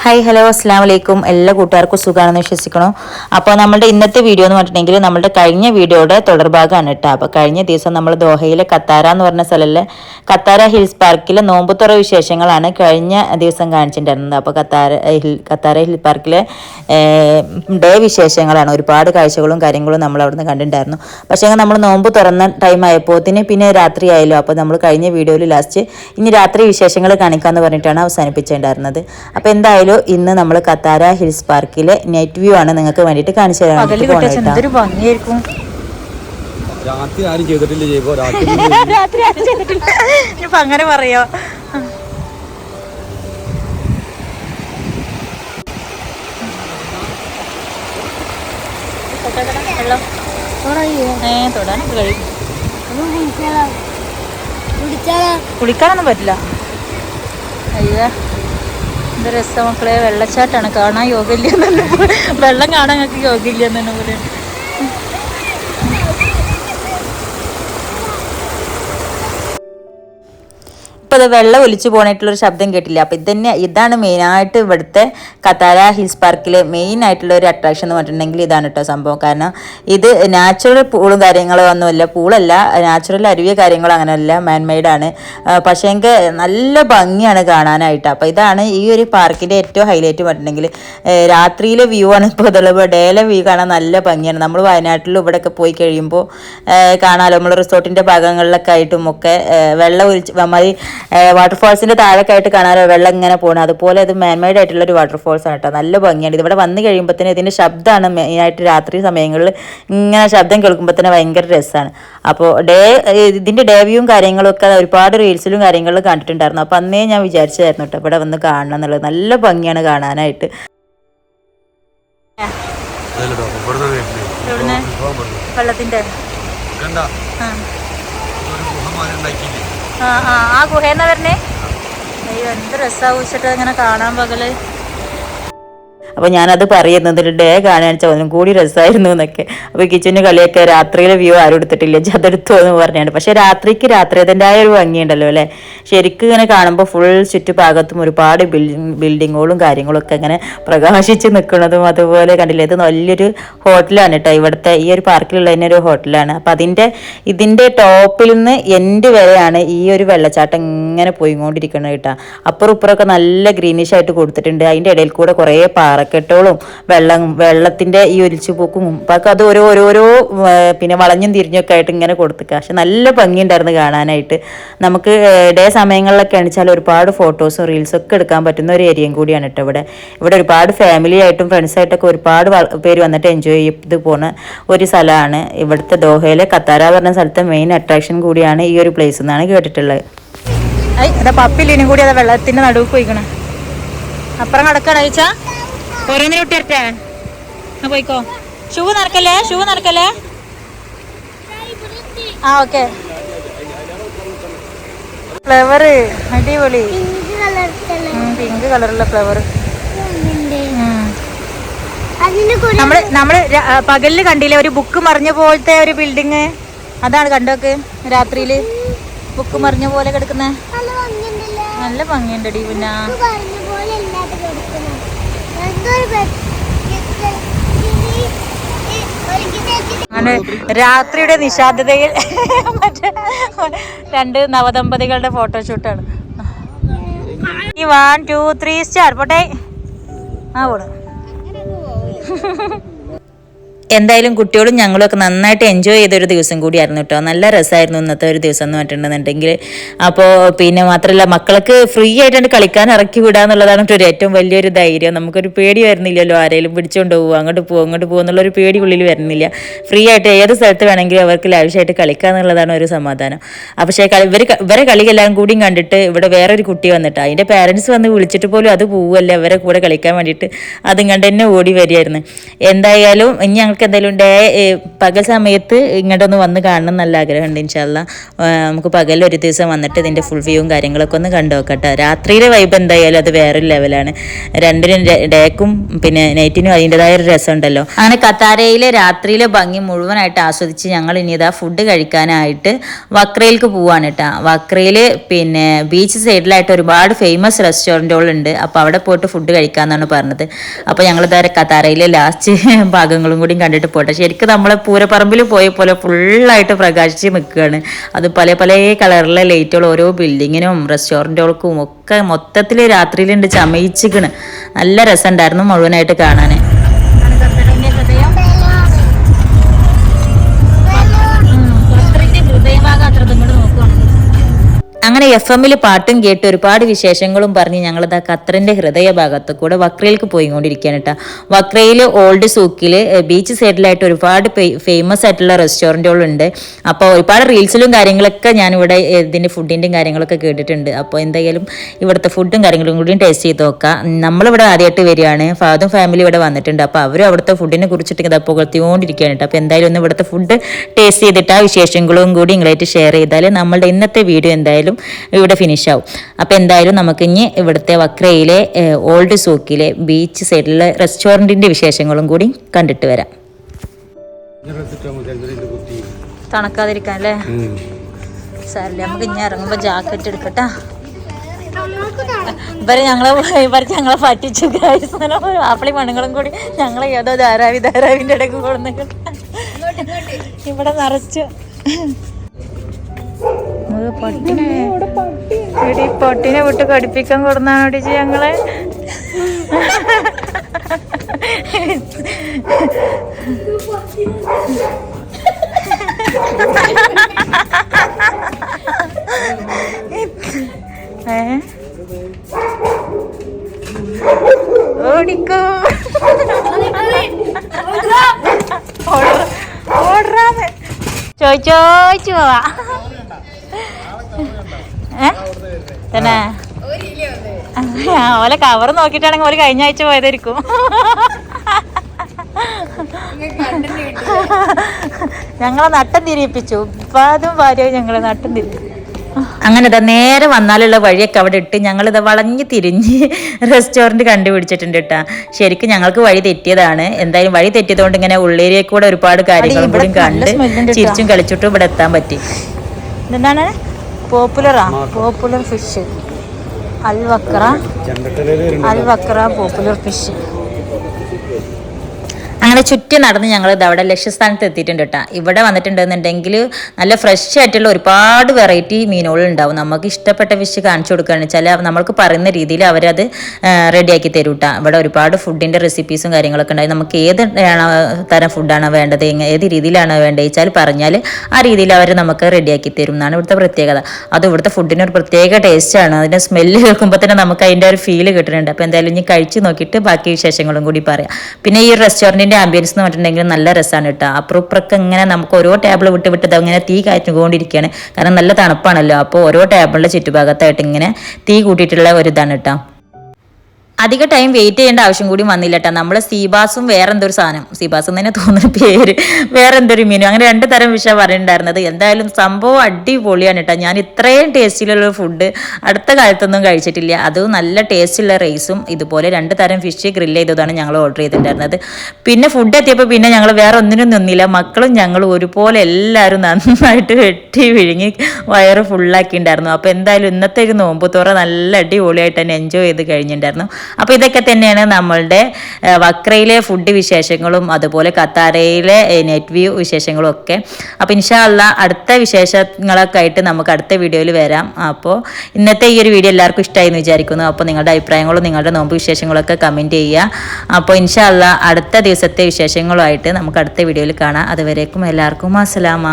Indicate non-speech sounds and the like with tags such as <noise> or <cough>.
Hi hello അസ്സാം വലൈക്കും എല്ലാ കൂട്ടുകാർക്കും സുഖമാണെന്ന് വിശ്വസിക്കണു. അപ്പോൾ നമ്മുടെ ഇന്നത്തെ വീഡിയോ എന്ന് പറഞ്ഞിട്ടുണ്ടെങ്കിൽ നമ്മുടെ കഴിഞ്ഞ വീഡിയോയുടെ തുടർഭാഗമാണ് കേട്ടോ. അപ്പോൾ കഴിഞ്ഞ ദിവസം നമ്മൾ ദോഹയിലെ കത്താര എന്ന് പറഞ്ഞ സ്ഥലത്തിലെ കത്താര ഹിൽസ് പാർക്കിലെ നോമ്പുത്തുറ വിശേഷങ്ങളാണ് കഴിഞ്ഞ ദിവസം കാണിച്ചിട്ടുണ്ടായിരുന്നത്. അപ്പോൾ കത്താര ഹിൽ കത്താര ഹിൽ പാർക്കിലെ ഡേ വിശേഷങ്ങളാണ്. ഒരുപാട് കാഴ്ചകളും കാര്യങ്ങളും നമ്മൾ അവിടുന്ന് കണ്ടിട്ടുണ്ടായിരുന്നു. പക്ഷേ നമ്മൾ നോമ്പ് തുറന്ന ടൈം ആയപ്പോത്തിന് പിന്നെ രാത്രി ആയല്ലോ. അപ്പോൾ നമ്മൾ കഴിഞ്ഞ വീഡിയോയിൽ ലാസ്റ്റ് ഇനി രാത്രി വിശേഷങ്ങൾ കാണിക്കാമെന്ന് പറഞ്ഞിട്ടാണ് അവസാനിപ്പിച്ചിട്ടുണ്ടായിരുന്നത്. അപ്പോൾ എന്തായാലും ഇന്ന് നമ്മൾ കത്താര ഹിൽസ് പാർക്കിലെ നൈറ്റ് വ്യൂ ആണ് നിങ്ങൾക്ക് വേണ്ടിയിട്ട് കാണിച്ചു തരാൻ ഭംഗിയായിരിക്കും. രാത്രി ആരും ചെയ്തിട്ടില്ല ചെയ്യുമ്പോ <laughs> രാത്രി ആരും ചെയ്തിട്ടില്ല. അങ്ങനെ പറയോ. ഏ കഴിയും. കുളിക്കാനൊന്നും പറ്റില്ല. അയ്യ. എന്ത് രസം മക്കളെ? വെള്ളച്ചാട്ടാണ്. കാണാൻ യോഗമില്ല വെള്ളം കാണാൻ ഞങ്ങൾക്ക് യോഗമില്ല എന്നെ പോലെ ഇപ്പോൾ അത് വെള്ളം ഒലിച്ചു പോകാനായിട്ടുള്ളൊരു ശബ്ദം കേട്ടില്ല. അപ്പോൾ ഇതന്നെ ഇതാണ് മെയിനായിട്ട് ഇവിടുത്തെ കത്താര ഹിൽസ് പാർക്കിലെ മെയിൻ ആയിട്ടുള്ള ഒരു അട്രാക്ഷൻ എന്ന് പറഞ്ഞിട്ടുണ്ടെങ്കിൽ ഇതാണ് കേട്ടോ സംഭവം. കാരണം ഇത് നാച്ചുറൽ പൂളും കാര്യങ്ങളും ഒന്നുമല്ല. പൂളല്ല നാച്ചുറൽ അരുവിയ കാര്യങ്ങളും അങ്ങനെയല്ല. മാൻമെയ്ഡാണ് ആണ്. പക്ഷേ എങ്കിൽ നല്ല ഭംഗിയാണ് കാണാനായിട്ട്. അപ്പോൾ ഇതാണ് ഈ ഒരു പാർക്കിന്റെ ഏറ്റവും ഹൈലൈറ്റ് പറഞ്ഞിട്ടുണ്ടെങ്കിൽ രാത്രിയിലെ വ്യൂ ആണ് ഇപ്പോൾ ഇതുള്ളത്. ഡേയിലെ വ്യൂ കാണാൻ നല്ല ഭംഗിയാണ്. നമ്മൾ വയനാട്ടിലും ഇവിടെയൊക്കെ പോയി കഴിയുമ്പോൾ കാണാമല്ലോ നമ്മൾ റിസോർട്ടിന്റെ ഭാഗങ്ങളിലൊക്കെ ആയിട്ടും ഒക്കെ വെള്ളം ഒഴിച്ച് നമ്മതി വാട്ടർഫോൾസിന്റെ താഴെ ആയിട്ട് കാണാമല്ലോ വെള്ളം ഇങ്ങനെ പോകണം അതുപോലെ ഇത് മാൻമെയ്ഡ് ആയിട്ടുള്ള ഒരു വാട്ടർഫോൾസ് ആണ് കേട്ടോ. നല്ല ഭംഗിയാണ്. ഇതിവിടെ വന്നു കഴിയുമ്പോൾ തന്നെ ഇതിന്റെ ശബ്ദമാണ് മെയിനായിട്ട് രാത്രി സമയങ്ങളിൽ ഇങ്ങനെ ശബ്ദം കേൾക്കുമ്പോൾ തന്നെ ഭയങ്കര രസമാണ് അപ്പോൾ ഡേ ഇതിന്റെ ഡേ വ്യൂവും കാര്യങ്ങളൊക്കെ ഒരുപാട് റീൽസിലും കാര്യങ്ങളിലും കണ്ടിട്ടുണ്ടായിരുന്നു. അപ്പോൾ അന്നേ ഞാൻ വിചാരിച്ചായിരുന്നു കേട്ടോ ഇവിടെ വന്ന് കാണണം എന്നുള്ളത്. നല്ല ഭംഗിയാണ് കാണാനായിട്ട്. വെള്ളത്തിന്റെ? ആ ആ ആ ഗുഹയെന്നാ വരണേ? അയ്യോ എന്ത് രസാവൂച്ചിട്ട് ഇങ്ങനെ കാണാൻ പകൽ. അപ്പോൾ ഞാനത് പറയുന്നത് ഡേ കാണാൻ ഒന്നും കൂടി രസമായിരുന്നു എന്നൊക്കെ. അപ്പോൾ കിച്ചന് കളിയൊക്കെ രാത്രിയിലെ വ്യൂ ആരും എടുത്തിട്ടില്ല. അതെടുത്തോ എന്ന് പറഞ്ഞാണ് പക്ഷേ രാത്രിക്ക് രാത്രി അതിന്റെതായ ഒരു ഭംഗിയുണ്ടല്ലോ അല്ലേ? ശരിക്കും ഇങ്ങനെ കാണുമ്പോൾ ഫുൾ ചുറ്റുഭാഗത്തും ഒരുപാട് ബിൽഡിങ് ബിൽഡിങ്ങുകളും കാര്യങ്ങളൊക്കെ ഇങ്ങനെ പ്രകാശിച്ച് നിൽക്കുന്നതും അതുപോലെ കണ്ടില്ലേ? ഇത് നല്ലൊരു ഹോട്ടലാണ് കേട്ടോ. ഇവിടുത്തെ ഈ ഒരു പാർക്കിലുള്ള തന്നെ ഒരു ഹോട്ടലാണ്. അപ്പോൾ അതിന്റെ ഇതിന്റെ ടോപ്പിൽ നിന്ന് എൻഡ് വരെയാണ് ഈ ഒരു വെള്ളച്ചാട്ടം ഇങ്ങനെ പോയിക്കൊണ്ടിരിക്കുന്നത് കേട്ടോ. അപ്പുറം ഇപ്പുറമൊക്കെ നല്ല ഗ്രീനിഷ് ആയിട്ട് കൊടുത്തിട്ടുണ്ട്. അതിന്റെ ഇടയിൽ കൂടെ കുറേ പാറക്കെട്ടുകളും വെള്ളം വെള്ളത്തിന്റെ ഈ ഒലിച്ചു പോക്കും അപ്പം അത് ഓരോ ഓരോരോ പിന്നെ വളഞ്ഞും തിരിഞ്ഞൊക്കെ ആയിട്ട് ഇങ്ങനെ കൊടുത്തിക്കുക പക്ഷെ നല്ല ഭംഗിയുണ്ടായിരുന്നു കാണാനായിട്ട്. നമുക്ക് ഡേ സമയങ്ങളിലൊക്കെ അണിച്ചാൽ ഒരുപാട് ഫോട്ടോസും റീൽസും ഒക്കെ എടുക്കാൻ പറ്റുന്ന ഒരു ഏരിയയും കൂടിയാണ് കേട്ടോ ഇവിടെ. ഇവിടെ ഒരുപാട് ഫാമിലി ആയിട്ടും ഫ്രണ്ട്സായിട്ടൊക്കെ ഒരുപാട് പേര് വന്നിട്ട് എൻജോയ് ചെയ്ത് പോണ ഒരു സ്ഥലമാണ്. ഇവിടുത്തെ ദോഹയിലെ കത്താര പറഞ്ഞ സ്ഥലത്തെ മെയിൻ അട്രാക്ഷൻ കൂടിയാണ് ഈ ഒരു പ്ലേസ് എന്നാണ് കേട്ടിട്ടുള്ളത്. അതാ പപ്പില്ലിനും കൂടി അതാ വെള്ളത്തിന്റെ നടുവ് പോയിക്കണേ. അപ്പുറം കിടക്കണ അയച്ചാ ഓരോന്നിനും വിട്ടിരട്ടെ ആ പോയിക്കോ. ഷൂ നടക്കല്ലേ ഷൂ നടക്കല്ലേ ആ ഓക്കെ. ഫ്ലവർ അടിപൊളി. പിങ്ക് കളറുള്ള ഫ്ലവർ നമ്മൾ നമ്മൾ പകലിൽ കണ്ടില്ലേ ഒരു ബുക്ക് മറിഞ്ഞ പോലത്തെ ഒരു ബിൽഡിങ്? അതാണ് കണ്ടോക്ക് രാത്രിയിൽ. ബുക്ക് മറിഞ്ഞ പോലെ കിടക്കുന്ന. നല്ല ഭംഗിയുണ്ടടി പിന്നെ. അങ്ങനെ രാത്രിയുടെ നിശാന്തതയിൽ മറ്റേ രണ്ട് നവദമ്പതികളുടെ ഫോട്ടോഷൂട്ടാണ്. ഈ വൺ ടു ത്രീ സ്റ്റാർ പോട്ടെ. ആ പോണു. എന്തായാലും കുട്ടികളും ഞങ്ങളൊക്കെ നന്നായിട്ട് എൻജോയ് ചെയ്തൊരു ദിവസം കൂടിയായിരുന്നു കേട്ടോ. നല്ല രസമായിരുന്നു ഇന്നത്തെ ഒരു ദിവസം എന്ന് പറഞ്ഞിട്ടുണ്ടെന്നുണ്ടെങ്കിൽ. അപ്പോൾ പിന്നെ മാത്രമല്ല മക്കൾക്ക് ഫ്രീ ആയിട്ടാണ് കളിക്കാൻ ഇറക്കി വിടുക എന്നുള്ളതാണ് ഒരു ഏറ്റവും വലിയൊരു ധൈര്യം. നമുക്കൊരു പേടി വരുന്നില്ലല്ലോ ആരെങ്കിലും പിടിച്ചുകൊണ്ട് പോകും അങ്ങോട്ട് പോകും അങ്ങോട്ട് പോകും എന്നുള്ളൊരു പേടി ഉള്ളിൽ വരുന്നില്ല. ഫ്രീ ആയിട്ട് ഏത് സ്ഥലത്ത് വേണമെങ്കിലും അവർക്ക് ലാവിഷായിട്ട് കളിക്കുക എന്നുള്ളതാണ് ഒരു സമാധാനം. പക്ഷേ കളി ഇവർ ഇവരെ കളിയെല്ലാം കൂടിയും കണ്ടിട്ട് ഇവിടെ വേറൊരു കുട്ടി വന്നിട്ട് അതിന്റെ പാരൻസ് വന്ന് വിളിച്ചിട്ട് പോലും അത് പോവുമല്ലേ അവരെ കൂടെ കളിക്കാൻ വേണ്ടിയിട്ട്. അതും കണ്ട് തന്നെ ഓടി വരികയായിരുന്നു. എന്തായാലും ഇനി ഞങ്ങൾക്ക് എനിക്ക് എന്തെങ്കിലും ഡേ പകൽ സമയത്ത് ഇങ്ങോട്ടൊന്ന് വന്ന് കാണണം നല്ല ആഗ്രഹമുണ്ട് ഇൻഷാല്ല നമുക്ക് പകൽ ഒരു ദിവസം വന്നിട്ട് ഇതിന്റെ ഫുൾ വ്യൂവും കാര്യങ്ങളൊക്കെ ഒന്ന് കണ്ടു നോക്കട്ടെ. രാത്രിയിലെ വൈബ് എന്തായാലും അത് വേറൊരു ലെവലാണ് രണ്ടിനും ഡേക്കും പിന്നെ നൈറ്റിനും അതിന്റെതായ ഒരു രസമുണ്ടല്ലോ. അങ്ങനെ കത്താരയിലെ രാത്രിയിലെ ഭംഗി മുഴുവനായിട്ട് ആസ്വദിച്ച് ഞങ്ങൾ ഇനി ഇതാ ഫുഡ് കഴിക്കാനായിട്ട് വക്രയിലേക്ക് പോവാണ് കേട്ടോ വക്രയിൽ പിന്നെ ബീച്ച് സൈഡിലായിട്ട് ഒരുപാട് ഫേമസ് റെസ്റ്റോറന്റുകളുണ്ട് അപ്പോൾ അവിടെ പോയിട്ട് ഫുഡ് കഴിക്കാമെന്നാണ് പറഞ്ഞത്. അപ്പോൾ ഇതാ കത്താരയിലെ ലാസ്റ്റ് ഭാഗങ്ങളും കൂടി കണ്ടിട്ട് പോട്ടെ. ശരിക്കും നമ്മളെ പൂരപ്പറമ്പിൽ പോയ പോലെ ഫുള്ളായിട്ട് പ്രകാശിച്ച് നിൽക്കുകയാണ്. അത് പല പല കളറിലെ ലൈറ്റുകൾ ഓരോ ബിൽഡിങ്ങിനും റെസ്റ്റോറന്റുകൾക്കും ഒക്കെ മൊത്തത്തിൽ രാത്രിയിലുണ്ട് ചമയിച്ചിക്കണ് നല്ല രസമുണ്ടായിരുന്നു മുഴുവനായിട്ട് കാണാൻ അങ്ങനെ എഫ് എമ്മിൽ പാട്ടും കേട്ട് ഒരുപാട് വിശേഷങ്ങളും പറഞ്ഞ് ഞങ്ങളിതാ ഖത്തറിന്റെ ഹൃദയഭാഗത്ത് കൂടെ വക്രയിലേക്ക് പോയിക്കൊണ്ടിരിക്കുകയാണ് കേട്ടോ വക്രയിൽ ഓൾഡ് സൂക്കിൽ ബീച്ച് സൈഡിലായിട്ട് ഒരുപാട് ഫേമസ് ആയിട്ടുള്ള റെസ്റ്റോറന്റുകളുണ്ട് അപ്പോൾ ഒരുപാട് റീൽസിലും കാര്യങ്ങളൊക്കെ ഞാനിവിടെ ഇതിന്റെ ഫുഡിന്റെയും കാര്യങ്ങളൊക്കെ കേട്ടിട്ടുണ്ട്. അപ്പോൾ എന്തായാലും ഇവിടുത്തെ ഫുഡും കാര്യങ്ങളും കൂടിയും ടേസ്റ്റ് ചെയ്ത് നോക്കാം. നമ്മളിവിടെ ആദ്യമായിട്ട് വരികയാണ്. ഫാദും ഫാമിലി ഇവിടെ വന്നിട്ടുണ്ട്. അപ്പോൾ അവരും അവിടുത്തെ ഫുഡിനെ കുറിച്ചിട്ട് ഇതാ പുകഴ്ത്തിക്കൊണ്ടിരിക്കുകയാണ് കേട്ടോ അപ്പോൾ എന്തായാലും ഒന്ന് ഇവിടുത്തെ ഫുഡ് ടേസ്റ്റ് ചെയ്തിട്ട് ആ വിശേഷങ്ങളും കൂടി നിങ്ങളായിട്ട് ഷെയർ ചെയ്താൽ നമ്മളുടെ ഇന്നത്തെ വീഡിയോ എന്തായാലും ഇവിടെ ഫിനിഷ് ആവും. അപ്പോൾ എന്തായാലും നമുക്ക് ഇനി ഇവിടുത്തെ വക്രയിലെ ഓൾഡ് സൂക്കിലെ ബീച്ച് സൈഡിലെ റെസ്റ്റോറന്റിന്റെ വിശേഷങ്ങളും കൂടി കണ്ടിട്ട് വരാം. തണുക്കാതിരിക്കാൻ അല്ലേ സാറല്ലേ നമുക്ക് ഇനി ഇറങ്ങുമ്പോ ജാക്കറ്റ് എടുക്കട്ടാ. ഇവരെ ഞങ്ങളെ ഇവർക്ക് ഞങ്ങളെ പറ്റിച്ചു ആപ്പിളി മണ്ണുകളും കൂടി ഞങ്ങളെ ഏതോ ധാരാവി ധാരാവിന്റെ ഇടയ്ക്ക് കൊടുന്നു ഇവിടെ നിറച്ചു ഇത് പട്ടിനെ. എടി പട്ടിനെ വിട്ട് കടിപ്പിക്കാൻ കൊടുന്നാണ് ഒടിച്ച് ഞങ്ങളെ? ഏ? ഓടിക്കോ. ഓടാന്ന് ചോദിച്ചോദിച്ചു പോവാ. ഏ തന്നെ. ഓലെ കവർ നോക്കിയിട്ടാണെങ്കിൽ ഓൽ കഴിഞ്ഞ ആഴ്ച പോയതായിരിക്കും. ഞങ്ങളെ നട്ടം തിരിയിപ്പിച്ചു. ഇപ്പം ഭാര്യയും ഞങ്ങളെ നട്ടം തിരി അങ്ങനെ ഇതാ നേരെ വന്നാലുള്ള വഴിയൊക്കെ അവിടെ ഇട്ട് ഞങ്ങളിത് വളഞ്ഞു തിരിഞ്ഞ് റെസ്റ്റോറന്റ് കണ്ടുപിടിച്ചിട്ടുണ്ട് കേട്ടാ ശരിക്കും ഞങ്ങൾക്ക് വഴി തെറ്റിയതാണ്. എന്തായാലും വഴി തെറ്റിയതുകൊണ്ട് ഇങ്ങനെ ഉള്ളേരിയെ കൂടെ ഒരുപാട് കാര്യങ്ങൾ കൂടി കണ്ട്. ചിരിച്ചും കളിച്ചിട്ടും ഇവിടെ എത്താൻ പറ്റി. ഇതെന്താണ്? പോപ്പുലറാ popular fish Al Wakra. Al Wakra popular fish അങ്ങനെ ചുറ്റി നടന്ന് ഞങ്ങൾ ഇത് അവിടെ ലക്ഷ്യസ്ഥാനത്ത് എത്തിയിട്ടുണ്ട് കേട്ടോ. ഇവിടെ വന്നിട്ടുണ്ടെന്നുണ്ടെങ്കിൽ നല്ല ഫ്രഷ് ആയിട്ടുള്ള ഒരുപാട് വെറൈറ്റി മീനുകൾ ഉണ്ടാവും നമുക്ക് ഇഷ്ടപ്പെട്ട ഫിഷ് കാണിച്ചു കൊടുക്കുകയാണ്. വെച്ചാൽ നമ്മൾക്ക് പറയുന്ന രീതിയിൽ അവരത് റെഡിയാക്കി തരും കേട്ടോ. ഇവിടെ ഒരുപാട് ഫുഡിന്റെ റെസിപ്പീസും കാര്യങ്ങളൊക്കെ ഉണ്ടായി നമുക്ക് ഏത് തരം ഫുഡാണ് വേണ്ടത് ഏത് രീതിയിലാണ് വേണ്ടത് വെച്ചാൽ പറഞ്ഞാൽ ആ രീതിയിൽ അവർ നമുക്ക് റെഡിയാക്കി തരും എന്നാണ് ഇവിടുത്തെ പ്രത്യേകത. അത് ഇവിടുത്തെ ഫുഡിന് ഒരു പ്രത്യേക ടേസ്റ്റാണ് അതിന്റെ സ്മെല്ല് കേൾക്കുമ്പോൾ തന്നെ നമുക്ക് അതിന്റെ ഒരു ഫീൽ കിട്ടുന്നുണ്ട്. അപ്പോൾ എന്തായാലും ഇനി കഴിച്ച് നോക്കിയിട്ട് ബാക്കി വിശേഷങ്ങളും കൂടി പറയാം. പിന്നെ ഈ റെസ്റ്റോറന്റിന്റെ ആംബിയൻസ് എന്ന് പറഞ്ഞിട്ടുണ്ടെങ്കിൽ നല്ല രസമാണ് കേട്ടോ. അപ്പുറപ്പുറക്ക് ഇങ്ങനെ നമുക്ക് ഓരോ ടേബിൾ വിട്ട് വിട്ട് ഇത് അങ്ങനെ തീ കാറ്റുകൊണ്ടിരിക്കുകയാണ് കാരണം നല്ല തണുപ്പാണല്ലോ. അപ്പോൾ ഓരോ ടേബിളിന്റെ ചുറ്റുഭാഗത്തായിട്ട് ഇങ്ങനെ തീ കൂട്ടിയിട്ടുള്ള ഒരു ഇതാണ് കേട്ടോ. അധിക ടൈം വെയിറ്റ് ചെയ്യേണ്ട ആവശ്യം കൂടി വന്നില്ല കേട്ടോ നമ്മൾ സീബാസും വേറെ എന്തൊരു സാധനം? സീബാസ് എന്ന് തന്നെ തോന്നുന്ന പേര്. വേറെ എന്തൊരു മീനും അങ്ങനെ രണ്ട് തരം വിഷയം പറയുന്നുണ്ടായിരുന്നത് എന്തായാലും സംഭവം അടിപൊളിയാണ് കേട്ടോ ഞാൻ ഇത്രയും ടേസ്റ്റിലുള്ള ഫുഡ് അടുത്ത കാലത്തൊന്നും കഴിച്ചിട്ടില്ല. അതും നല്ല ടേസ്റ്റുള്ള റൈസും ഇതുപോലെ രണ്ട് തരം ഫിഷ് ഗ്രില്ല് ചെയ്തതാണ് ഞങ്ങൾ ഓർഡർ ചെയ്തിട്ടുണ്ടായിരുന്നത്. പിന്നെ ഫുഡ് എത്തിയപ്പോൾ പിന്നെ ഞങ്ങൾ വേറെ ഒന്നിനും നിന്നില്ല. മക്കളും ഞങ്ങളും ഒരുപോലെ എല്ലാവരും നന്നായിട്ട് വെട്ടി വിഴുങ്ങി വയറ് ഫുള്ളാക്കിയിട്ടുണ്ടായിരുന്നു അപ്പോൾ എന്തായാലും ഇന്നത്തെ ഒരു നോമ്പ് തുറ നല്ല അടിപൊളിയായിട്ട് തന്നെ എൻജോയ് ചെയ്ത് കഴിഞ്ഞിട്ടുണ്ടായിരുന്നു. അപ്പോൾ ഇതൊക്കെ തന്നെയാണ് നമ്മളുടെ വക്രയിലെ ഫുഡ് വിശേഷങ്ങളും അതുപോലെ കത്താരയിലെ നെറ്റ് വ്യൂ വിശേഷങ്ങളും ഒക്കെ. അപ്പോൾ ഇൻഷാല്ല അടുത്ത വിശേഷങ്ങളൊക്കെ ആയിട്ട് നമുക്ക് അടുത്ത വീഡിയോയിൽ വരാം. അപ്പോൾ ഇന്നത്തെ ഈ ഒരു വീഡിയോ എല്ലാവർക്കും ഇഷ്ടമായി എന്ന് വിചാരിക്കുന്നു. അപ്പോൾ നിങ്ങളുടെ അഭിപ്രായങ്ങളും നിങ്ങളുടെ നോമ്പ് വിശേഷങ്ങളൊക്കെ കമന്റ് ചെയ്യുക. അപ്പോൾ ഇൻഷാല്ല അടുത്ത ദിവസത്തെ വിശേഷങ്ങളുമായിട്ട് നമുക്ക് അടുത്ത വീഡിയോയിൽ കാണാം. അതുവരേക്കും എല്ലാവർക്കും അസ്സലാമ